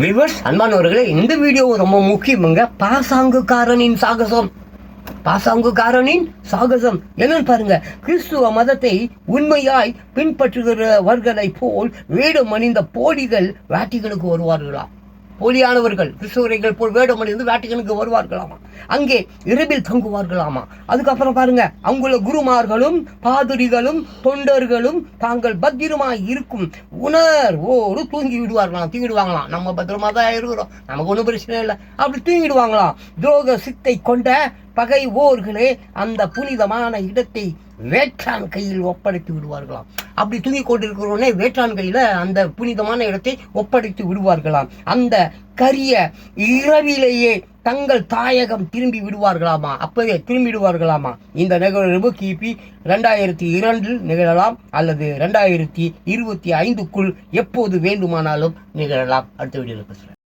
Viewers அன்பானவர்களே இந்த video ரொம்ப முக்கியமுங்க. பாசாங்குக்காரனின் சாகசம். பாசாங்குக்காரனின் சாகசம். என்னன்னு பாருங்க கிறிஸ்துவ மதத்தை உண்மையாய் பின்பற்றுகிறவர்களை போல் வேடம் அணிந்த போலிகள் வேட்டிகளுக்கு வருவார்களாம். போலியானவர்கள் கிறிஸ்துவர்கள் போல் வேடம் அணிந்து வேட்டிகனுக்கு வருவார்களாமா. அங்கே இரவில் தங்குவார்களாமா? அதுக்கப்புறம் பாருங்க அங்குள்ள குருமார்களும் பாதிரிகளும் தொண்டர்களும் தாங்கள் பத்திரமாய் இருக்கும் உணர்வோடு தூங்கி விடுவார்களாம் தூங்கிடுவாங்களாம். நம்ம பத்திரமா தான் இருக்கிறோம். நமக்கு ஒன்றும் பிரச்சனை இல்லை. அப்படி தூங்கிடுவாங்களாம். துரோக சித்தை கொண்ட பகை ஓர்களே அந்த புனிதமான இடத்தை வேற்றான் கையில் ஒப்படைத்து விடுவார்களாம். அப்படி தூங்கி கொண்டிருக்கிறவனே வேற்றான் கையில அந்த புனிதமான இடத்தை ஒப்படைத்து விடுவார்களாம். அந்த கரிய இரவிலேயே தங்கள் தாயகம் திரும்பி விடுவார்களாமா? அப்பவே திரும்பிடுவார்களாமா? இந்த நிகழ்வு கிபி ரெண்டாயிரத்தி இரண்டில் நிகழலாம் அல்லது ரெண்டாயிரத்தி இருபத்தி ஐந்துக்குள் எப்போது வேண்டுமானாலும் நிகழலாம். அடுத்த வீடியோவில் பேசுகிறேன்